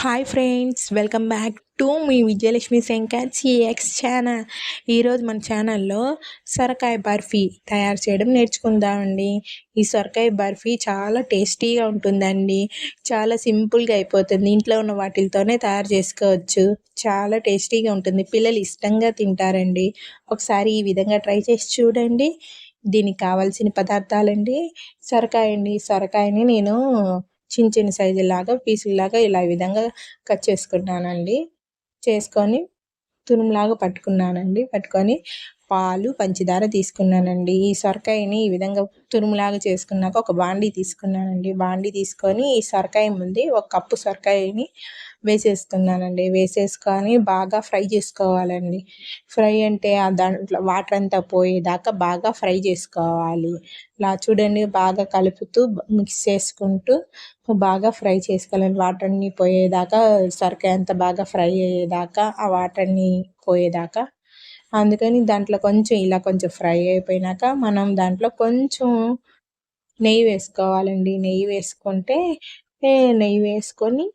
Hi friends welcome back to me Vijayalakshmi Shankar CX channel ఈరోజు మన ఛానల్లో సొరకాయ బర్ఫీ తయారు చేయడం నేర్చుకుందామండి. ఈ సొరకాయ బర్ఫీ చాలా టేస్టీగా ఉంటుందండి. చాలా సింపుల్గా అయిపోతుంది. ఇంట్లో ఉన్న వాటితోనే తయారు చేసుకోవచ్చు. చాలా టేస్టీగా ఉంటుంది. పిల్లలు ఇష్టంగా తింటారండి. ఒకసారి ఈ విధంగా ట్రై చేసి చూడండి. దీనికి కావాల్సిన పదార్థాలండి. సొరకాయ అండి సొరకాయని నేను చిన్న చిన్న సైజులాగా పీసులాగా ఇలా విధంగా కట్ చేసుకున్నానండి చేసుకొని తురుములాగా పట్టుకున్నానండి. పట్టుకొని పాలు పంచదార తీసుకున్నానండి. ఈ సొరకాయని ఈ విధంగా తురుములాగా చేసుకున్నాక ఒక బాండీ తీసుకున్నానండి. బాండీ తీసుకొని ఈ సొరకాయ ముందు ఒక కప్పు సొరకాయని వేసేసుకున్నానండి వేసేసుకొని బాగా ఫ్రై చేసుకోవాలండి. ఫ్రై అంటే ఆ దాంట్లో వాటర్ అంతా పోయేదాకా బాగా ఫ్రై చేసుకోవాలి. ఇలా చూడండి బాగా కలుపుతూ మిక్స్ చేసుకుంటూ బాగా ఫ్రై చేసుకోవాలండి వాటర్ అన్నీ పోయేదాకా సొరకాయ అంతా బాగా ఫ్రై అయ్యేదాకా ఆ వాటర్ అన్నీ పోయేదాకా. అందుకని దాంట్లో కొంచెం ఇలా కొంచెం ఫ్రై అయిపోయినాక మనం దాంట్లో కొంచెం నెయ్యి వేసుకోవాలండి. నెయ్యి వేసుకుంటే నెయ్యి వేసుకొని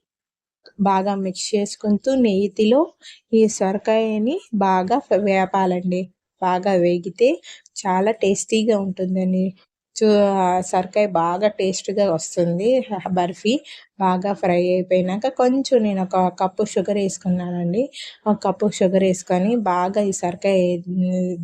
బాగా మిక్స్ చేసుకుంటూ నెయ్యిలో ఈ సొరకాయని బాగా వేపాలండి బాగా వేగితే చాలా టేస్టీగా ఉంటుందండి. చూ సొరకాయ బాగా టేస్ట్గా వస్తుంది. బర్ఫీ బాగా ఫ్రై అయిపోయినాక కొంచెం నేను ఒక కప్పు షుగర్ వేసుకున్నానండి. ఒక కప్పు షుగర్ వేసుకొని బాగా ఈ సరికాయ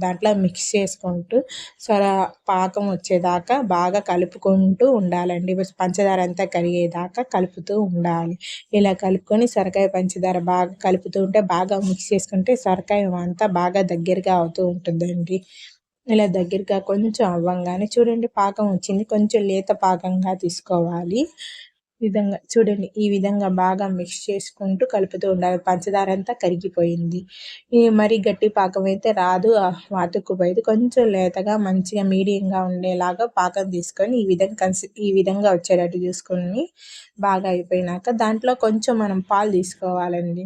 దాంట్లో మిక్స్ చేసుకుంటూ సొర పాకం వచ్చేదాకా బాగా కలుపుకుంటూ ఉండాలండి. పంచదార అంతా కరిగేదాకా కలుపుతూ ఉండాలి. ఇలా కలుపుకొని సొరకాయ పంచదార బాగా కలుపుతూ ఉంటే బాగా మిక్స్ చేసుకుంటే సొరకాయ అంతా బాగా దగ్గరగా అవుతూ ఉంటుందండి. ఇలా దగ్గరగా కొంచెం అవ్వంగానే చూడండి పాకం వచ్చింది. కొంచెం లేత పాకంగా తీసుకోవాలి. విధంగా చూడండి ఈ విధంగా బాగా మిక్స్ చేసుకుంటూ కలుపుతూ ఉండాలి. పంచదార అంతా కరిగిపోయింది. ఈ మరి గట్టి పాకం అయితే రాదు. వాతుక్కుపోయేది కొంచెం లేతగా మంచిగా మీడియంగా ఉండేలాగా పాకం తీసుకొని ఈ విధంగా కన్సి ఈ విధంగా వచ్చేటట్టు చూసుకొని బాగా అయిపోయినాక దాంట్లో కొంచెం మనం పాలు తీసుకోవాలండి.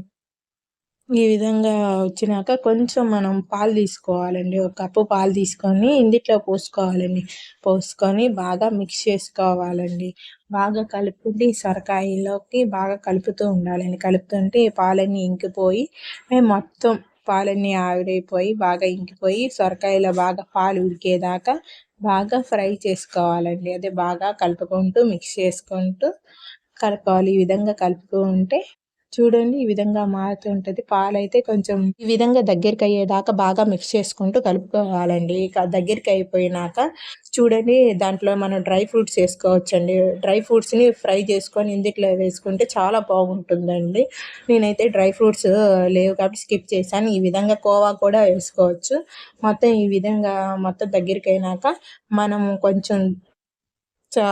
ఈ విధంగా వచ్చినాక కొంచెం మనం పాలు తీసుకోవాలండి. ఒక కప్పు పాలు తీసుకొని ఇందిట్లో పోసుకోవాలండి. పోసుకొని బాగా మిక్స్ చేసుకోవాలండి. బాగా కలుపుకుంటే ఈ సొరకాయలోకి బాగా కలుపుతూ ఉండాలండి. కలుపుతుంటే పాలన్నీ ఇంకిపోయి మొత్తం పాలన్నీ ఆవిరైపోయి బాగా ఇంకిపోయి సొరకాయలో బాగా పాలు ఉడికేదాకా బాగా ఫ్రై చేసుకోవాలండి. అదే బాగా కలుపుకుంటూ మిక్స్ చేసుకుంటూ కలపాలి. ఈ విధంగా కలుపుతూ ఉంటే చూడండి ఈ విధంగా మారుతూ ఉంటుంది. పాలు అయితే కొంచెం ఈ విధంగా దగ్గరికి అయ్యేదాకా బాగా మిక్స్ చేసుకుంటూ కలుపుకోవాలండి. దగ్గరికి అయిపోయినాక చూడండి దాంట్లో మనం డ్రై ఫ్రూట్స్ వేసుకోవచ్చండి. డ్రై ఫ్రూట్స్ని ఫ్రై చేసుకొని ఇందుట్లో వేసుకుంటే చాలా బాగుంటుందండి. నేనైతే డ్రై ఫ్రూట్స్ లేవు కాబట్టి స్కిప్ చేశాను. ఈ విధంగా కోవా కూడా వేసుకోవచ్చు. మొత్తం ఈ విధంగా మొత్తం దగ్గరికి అయినాక మనం కొంచెం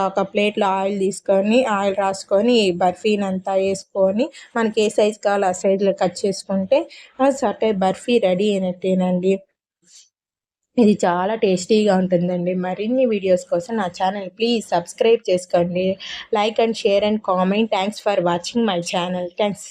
ఒక ప్లేట్లో ఆయిల్ తీసుకొని ఆయిల్ రాసుకొని బర్ఫీని అంతా వేసుకొని మనకి ఏ సైజు కావాలో ఆ సైజులో కట్ చేసుకుంటే సర్టై బర్ఫీ రెడీ అయినట్టేనండి. ఇది చాలా టేస్టీగా ఉంటుందండి. మరిన్ని వీడియోస్ కోసం నా ఛానల్ ప్లీజ్ సబ్స్క్రైబ్ చేసుకోండి. Like and share and comment. Thanks for watching my channel. Thanks.